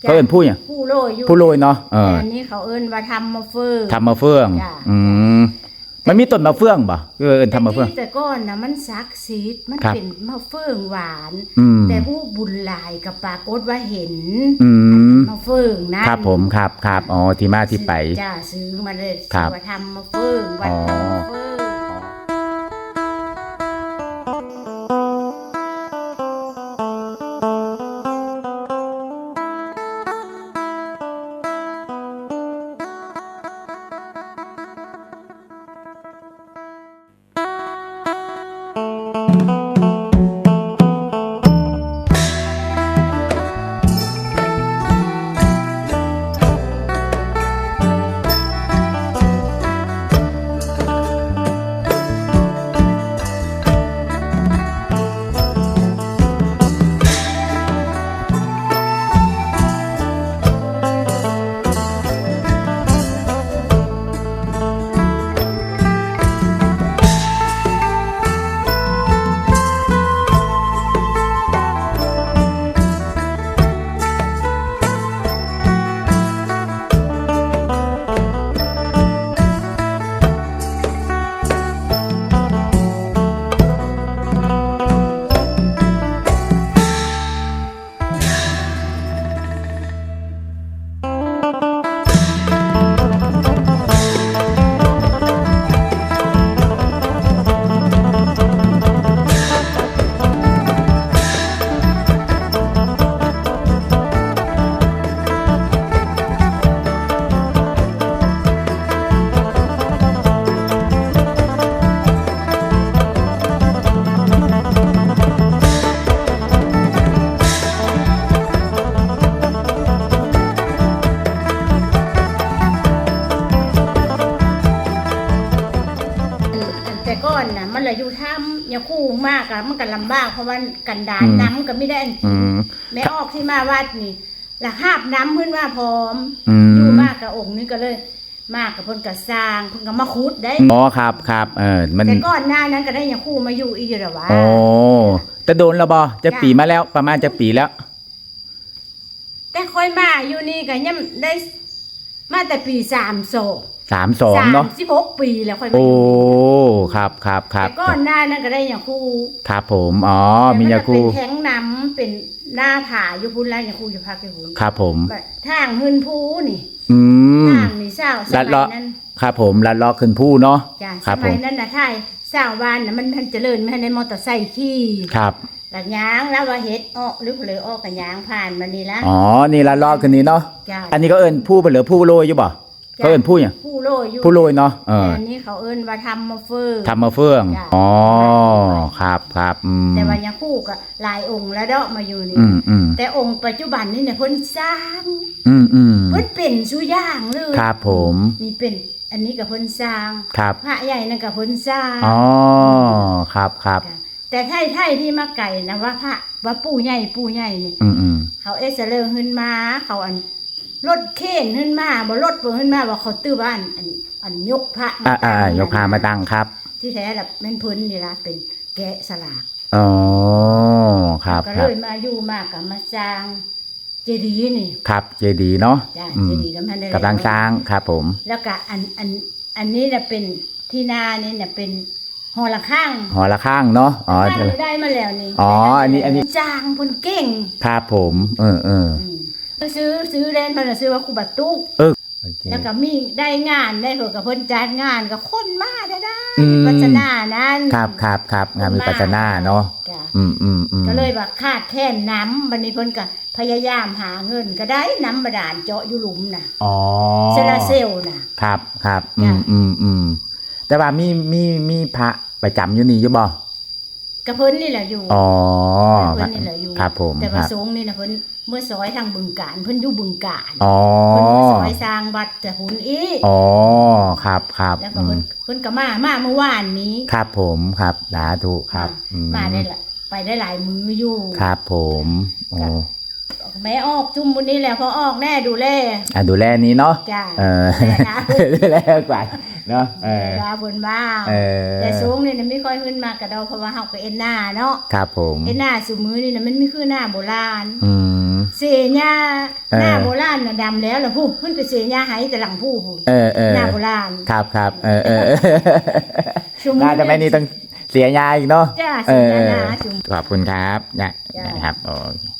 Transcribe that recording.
เขาเอิ้นผู้หยังผู้โรยอยู่ผู้โรยเนาะเออแต่อันนี้เขาเอิ้นว่าทำมาเฟือง ทำมะเฟือง จ้ะ อืมมันมีต้นมะเฟืองบ่เออเอิ้นทำมะเฟือง แต่ก่อนนะมันซักซีดมันครับเป็นมะเฟืองหวาน อืม แต่ผู้บุญหลายกับปรากฏว่าเห็นอืมมะเฟืองนะครับ ผมครับครับอ๋อที่มาที่ไป จ้าซื้อมาเลยครับซื้อว่าทำมะเฟืองวัดอ๋อทำมะเฟือง ก่อนนะมันเลยอยู่ถ้ำอย่าคู่มากอะมันก็ลำบากเพราะว่ากันดานอืมน้ำก็ไม่ได้อันอืมแม่ออกที่มาวัดนี่ละหาบน้ำเพื่อนว่าพร้อมอือยู่มมากกับองค์นี้ก็เลย มากกับเพิ่นก็สร้างเพิ่นก็มาขุดได้อ๋อครับครับเออมันแต่ก่อนหน้านั้นก็ได้อย่างคู่มาอยู่อีกอยู่หรอวะโอ้แต่โดนแล้วบ่จะปีมาแล้วประมาณจะปีแล้ว แต่ค่อยมาอยู่นี่ก็ยังได้มาแต่ปีสามโศกสามสองเนาะสิบหกปีแล้วค่อยมาโอ้อยู่ ครับครับครับแต่ก่อนหน้านั้นก็ได้อย่างคู่ครับผมอ๋อมียาคูแต่นก็เป็นแท้งน้ำเป็นหน้าผาอยู่พุ่นแล้วอย่างคู่อยู่ภาคอยู่พุ่นครับผมแบบทางหืนพูนี่อืมทางนี่เศร้าสลัดมัเลาะยนั้นครับผมลัดเลาะขึ้นผู้เนาะจ้ะครัสบมัยผมนั้นนะท่ายสร้างบ้านนะมันมันเจริญไม่ในมอเตอร์ไซค์ขี่ครับหลังยางแล้วว่าเฮ็ดออกหรือเผลอออกกับยางผ่านมานี่ละอ๋อนี่ลัดเลาะขึ้นนี้เนาะจ้ะอันนี้ก็เอิ้นผู้ไปเหลือผู้โรยอยู่บ่ เขาเอิ้นผู้หยังผู้โรยอยู่ผู้โรยเนาะเออแต่อันนี้เขาเอิ้นว่าทำมาเฟือง ทำมาเฟื่องจ้ะ อ๋อครับครับอืมแต่ว่ายังคู่กับหลายองค์แล้วเดาะมาอยู่นี่อืมอืมแต่องค์ปัจจุบันนี่เนี่ยเพิ่นสร้างอืมอืมเพิ่นเป็นสุอย่างเลยครับผมนี่เป็นอันนี้กับเพิ่นสร้างครับพระใหญ่นั่นกับเพิ่นสร้างอ๋อครับครับจ้ะแต่ไทยไทยที่มาไก่นะว่าพระว่าปู่ใหญ่ปู่ใหญ่นี่ อืมอืมเขาเอสเลิงขึ้นมาเขาอัน รถเข็นขึ้นมาบ่รถเปิขึ้นมาว่าเขาตื้อบ้านอันอันยกพระอ่าอ่าตั้งยกพามาตั้งครับ ที่แท้แบบแม่นเพื้นนี่ละเป็นแกะสลักอ๋อ ครับก็คเลรับ ยมาอยู่มากกับมาสร้าง เจดีย์นี่ครับเจดีย์เนาะจ้ะอืเจมดีย์กำลังได้กำลังสร้างครับผม แล้วก็อันอันอันนี้น่ะเป็นที่นานี่น่ะเป็นหอละข้างหอละข้างเนาะ อ๋อ ข้างได้มาแล้วนี่อ๋ออันนี้อันนี้ จ้างเพิ่นเก่ง ครับผม เออเออ อืม ซื้อซื้อแลนด์เพิ่นนะซื้อว่าครูบัตตุกโอเค แล้วก็มีได้งานได้เพิ่นกับเพิ่นจัดงานก็คนมาได้ได้อืมปัจนานั้นครับครับครับงานมีปัจนาเนาะจ้ะอืมอืมอืมก็เลยว่าขาดแคลนน้ำบัดนี้เพิ่นก็พยายามหาเงินก็ได้น้ำบาดาลเจาะอยู่หลุมน่ะอ๋อเซลาร์เซลล์น่ะ ครับครับอืจ้ะมอืมอืมแต่ว่ามีมีมีพระประจำอยู่นี่อยู่บ่ กระเพิ่นนี่แหละอยู่อ๋อเพิ่นนี่แหละอยู่ครับผมแต่คว่ารับสงฆ์นี่นะเพิ่นเมื่อซอยทางบึงการเพิ่นอยู่บึงการอ๋อเพิ่นมาซอยสร้างวัดแต่หุ่นอีกอ๋อครับครับแล้วก็อืเพิ่มนเพิ่นก็มามาเมื่อวานนี้ ครับผมครับสาธุครับมาอืมาได้ละไปได้หลายมืออยู่ครับผมโอ้แม่ออกจุ่มบุญนี้แหละพอออกแน่ดูแลอะดูแลนี้เนาะจ้าเออแม่นะดูแลกว่า เนาะเออลาเพิ่นบ้างเออแต่สูงนี่นะไม่ค่อยขึ้นมากระดอเพราะว่าเฮาก็เอ็นหน้าเนาะครับผมเอ็นหน้าสุมือนี่นะมันไม่คือหน้าโบราณอืมเสียหญ้าเออหน้าโบราณน่ะดำแล้วล่ะผู้มันไปเสียหญ้าให้แต่หลังผู้ผู้เออเออหน้าโบราณครับครับเออเออชุมน่าจะไม่นี่ต้องเสียยาอีกเนาะจ้าเอเสียอหญ้าชุมขอบคุณครับนะจ้ะนะครับโอเค